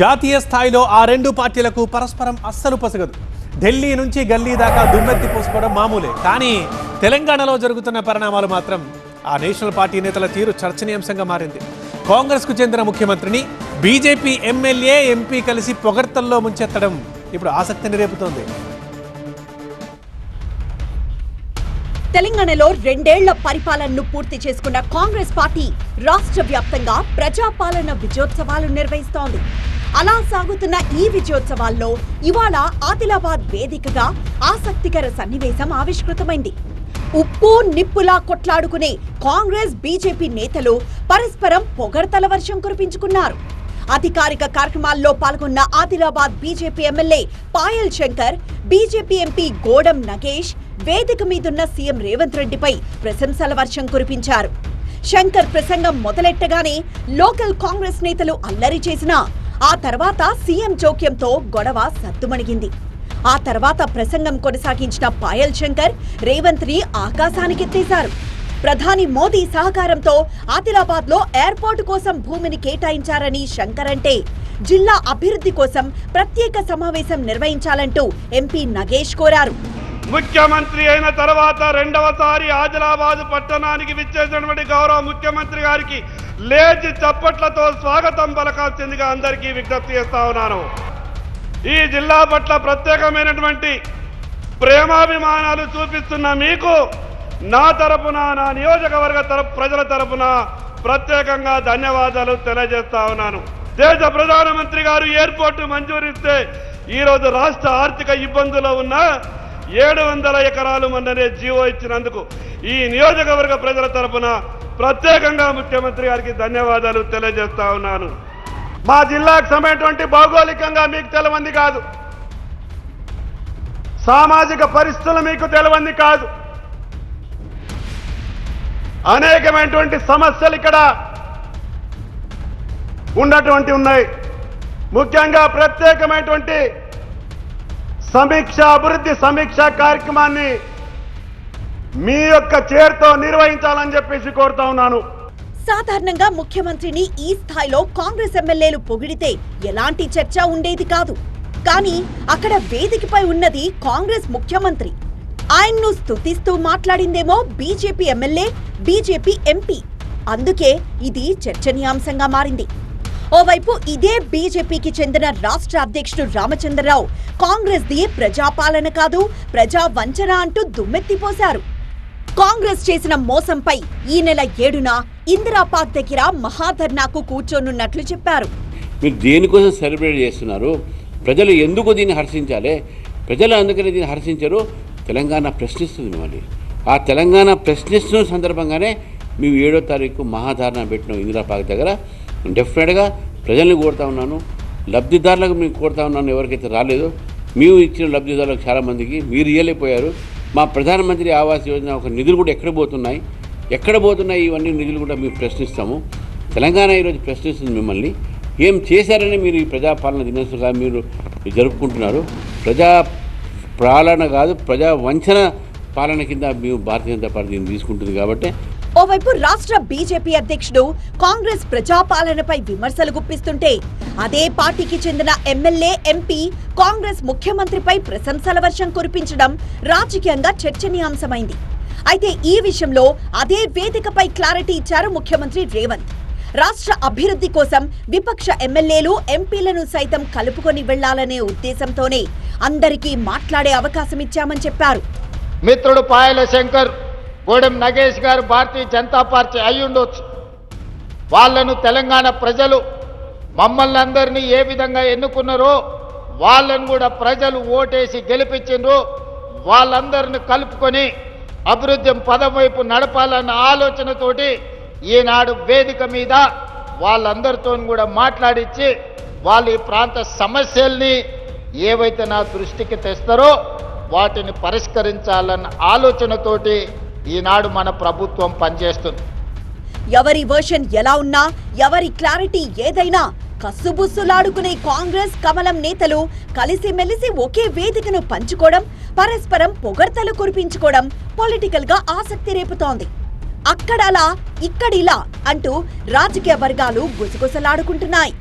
జాతీయ స్థాయిలో ఆ రెండు పార్టీలకు పరస్పరం అస్సలు పొసగదు. ఢిల్లీ నుంచి గల్లీ దాకా దుమ్మెత్తి పోసుకోవడం మామూలే. కానీ తెలంగాణలో జరుగుతున్న పరిణామాలు మాత్రం ఆ నేషనల్ పార్టీ నేతల తీరు చర్చనీయాంశంగా మారింది. కాంగ్రెస్కు చెందిన ముఖ్యమంత్రిని బీజేపీ ఎమ్మెల్యే ఎంపీ కలిసి పొగడ్తల్లో ముంచెత్తడం ఇప్పుడు ఆసక్తిని రేపుతోంది తెలంగాణలో రెండేళ్ళ పరిపాలనను పూర్తి చేసుకున్న కాంగ్రెస్ పార్టీ రాష్ట్ర వ్యాప్తంగా ప్రజాపాలన విజయోత్సవాలు నిర్వహిస్తోంది. అలా సాగుతున్న ఈ విజయోత్సవాల్లో ఇవాళ ఆదిలాబాద్ వేదికగా ఆసక్తికర సన్నివేశం ఆవిష్కృతమైంది. ఉప్పు నిప్పులా కొట్లాడుకునే కాంగ్రెస్ బీజేపీ నేతలు పరస్పరం పొగడ్తల వర్షం కురిపించుకున్నారు. అధికారిక కార్యక్రమాల్లో పాల్గొన్న Adilabad BJP MLA Payal Shankar BJP MP Godam Nagesh వేదిక మీదున్న సీఎం రేవంత్ రెడ్డిపై ప్రశంసల వర్షం కురిపించారు. శంకర్ ప్రసంగం మొదలెట్టగానే లోకల్ కాంగ్రెస్ నేతలు అల్లరి చేసినా ఆ తర్వాత సీఎం జోక్యంతో గొడవ సద్దుమణిగింది. ఆ తర్వాత ప్రసంగం కొనసాగించిన పాయల్ శంకర్ రేవంత్ని ఆకాశానికెత్తేశారు. ప్రధాని మోదీ సహకారంతో ఆదిలాబాద్లో ఎయిర్పోర్ట్ కోసం భూమిని కేటాయించారని శంకర్ అంటే జిల్లా అభివృద్ధి కోసం ప్రత్యేక సమావేశం నిర్వహించాలంటూ ఎంపీ నగేష్ కోరారు. ముఖ్యమంత్రి అయిన తర్వాత రెండవసారి ఆదిలాబాద్ పట్టణానికి విచ్చేసినటువంటి గౌరవ ముఖ్యమంత్రి గారికి లేచి చప్పట్లతో స్వాగతం పలకాల్సిందిగా అందరికీ విజ్ఞప్తి చేస్తా ఉన్నాను. ఈ జిల్లా పట్ల ప్రత్యేకమైనటువంటి ప్రేమాభిమానాలు చూపిస్తున్న మీకు నా తరపున నా నియోజకవర్గ తరపు ప్రజల తరపున ప్రత్యేకంగా ధన్యవాదాలు తెలియజేస్తా ఉన్నాను. దేశ ప్రధానమంత్రి గారు ఎయిర్పోర్టు మంజూరిస్తే ఈరోజు రాష్ట్ర ఆర్థిక ఇబ్బందులో ఉన్న ఏడు వందల ఎకరాలు మొన్ననే జీవో ఇచ్చినందుకు ఈ నియోజకవర్గ ప్రజల తరపున ప్రత్యేకంగా ముఖ్యమంత్రి గారికి ధన్యవాదాలు తెలియజేస్తా ఉన్నాను. మా జిల్లాకు సమయటువంటి భౌగోళికంగా మీకు తెలవంది కాదు. సామాజిక పరిస్థితులు మీకు తెలవంది కాదు. అనేకమైనటువంటి సమస్యలు ఇక్కడ ఉన్నటువంటి ఉన్నాయి. ముఖ్యంగా ప్రత్యేకమైనటువంటి సమీక్ష అభివృద్ధి సమీక్ష కార్యక్రమాన్ని మీ యొక్క చేరుతో నిర్వహించాలని చెప్పేసి కోరుతా ఉన్నాను. సాధారణంగా ముఖ్యమంత్రిని ఈ స్థాయిలో కాంగ్రెస్ ఎమ్మెల్యేలు పొగిడితే ఎలాంటి చర్చ ఉండేది కాదు. కానీ అక్కడ వేదికపై ఉన్నది కాంగ్రెస్ ముఖ్యమంత్రి. ఆయన్ను స్తుతిస్తూ మాట్లాడిందేమో బీజేపీ ఎమ్మెల్యే బీజేపీ ఎంపీ. అందుకే ఇది చర్చనీయాంశంగా మారింది. ఓవైపు ఇదే బీజేపీకి చెందిన రాష్ట్ర అధ్యక్షుడు రామచంద్రరావు. కాంగ్రెస్ది ప్రజాపాలన కాదు ప్రజా వంచన అంటూ దుమ్మెత్తిపోశారు కాంగ్రెస్ చేసిన మోసంపై ఈ నెల ఏడున ఇందిరా పార్క్ దగ్గర మహాధర్నాకు కూర్చోనున్నట్లు చెప్పారు. మీరు దేనికోసం సెలబ్రేట్ చేస్తున్నారు? ప్రజలు ఎందుకు దీన్ని హర్షించాలి? ప్రజలు అందుకని దీన్ని హర్షించరు? తెలంగాణ ప్రశ్నిస్తుంది మిమ్మల్ని. ఆ తెలంగాణ ప్రశ్నిస్తున్న సందర్భంగానే మేము ఏడో తారీఖు మహాధారణ పెట్టినాం ఇందిరా పార్క్ దగ్గర. డెఫినెట్గా ప్రజల్ని కోరుతా ఉన్నాను. లబ్ధిదారులకు మేము కోరుతా ఉన్నాను ఎవరికైతే రాలేదో. మేము ఇచ్చిన లబ్ధిదారులకు చాలామందికి మీరు ఇయ్యలేకపోయారు. మా ప్రధానమంత్రి ఆవాస్ యోజన ఒక నిధులు కూడా ఎక్కడ పోతున్నాయి? ఎక్కడ పోతున్నాయి? ఇవన్నీ నిధులు కూడా మేము ప్రశ్నిస్తాము. తెలంగాణ ఈరోజు ప్రశ్నిస్తుంది మిమ్మల్ని. ఏం చేశారని మీరు ఈ ప్రజాపాలన దినోత్సవంగా మీరు జరుపుకుంటున్నారు? ప్రజా పాలన కాదు ప్రజా వంచన పాలన కింద మేము భారతీయ జనతా పార్టీ తీసుకుంటుంది కాబట్టి ఓవైపు రాష్ట్ర బీజేపీ అధ్యక్షుడు కాంగ్రెస్ ప్రజాపాలనపై విమర్శలు గుప్పిస్తుంటే అదే పార్టీకి చెందిన ఎమ్మెల్యే ఎంపీ కాంగ్రెస్ ముఖ్యమంత్రిపై ప్రశంసల వర్షం కురిపించడం రాజకీయంగా చర్చనీయాంశమైంది. అయితే ఈ విషయంలో అదే వేదికపై క్లారిటీ ఇచ్చారు ముఖ్యమంత్రి రేవంత్. రాష్ట్ర అభివృద్ధి కోసం విపక్ష ఎమ్మెల్యేలు ఎంపీలను సైతం కలుపుకొని వెళ్ళాలనే ఉద్దేశంతోనే అందరికీ మాట్లాడే అవకాశం ఇచ్చామని చెప్పారు. మిత్రుడు పాయల శంకర్ గూడెం నగేష్ గారు భారతీయ జనతా పార్టీ అయి ఉండొచ్చు వాళ్ళను తెలంగాణ ప్రజలు మమ్మల్ని అందరినీ ఏ విధంగా ఎన్నుకున్నారో వాళ్ళను కూడా ప్రజలు ఓటేసి గెలిపించిండ్రు. వాళ్ళందరిని కలుపుకొని అభివృద్ధి పదం వైపు నడపాలన్న ఆలోచనతోటి ఈనాడు వేదిక మీద వాళ్ళందరితో కూడా మాట్లాడించి వాళ్ళ ఈ ప్రాంత సమస్యల్ని ఏవైతే నా దృష్టికి తెస్తారో వాటిని పరిష్కరించాలన్న ఆలోచనతోటి ఈనాడు మన ప్రభుత్వం పనిచేస్తుంది. ఎవరి వర్షన్ ఎలా ఉన్నా ఎవరి క్లారిటీ ఏదైనా కస్సుబుస్సులాడుకునే కాంగ్రెస్ కమలం నేతలు కలిసిమెలిసి ఒకే వేదికను పంచుకోవడం పరస్పరం పొగడ్తలు కురిపించుకోవడం పొలిటికల్గా ఆసక్తి రేపుతోంది. అక్కడలా ఇక్కడిలా అంటూ రాజకీయ వర్గాలు గుసగుసలాడుకుంటున్నాయి.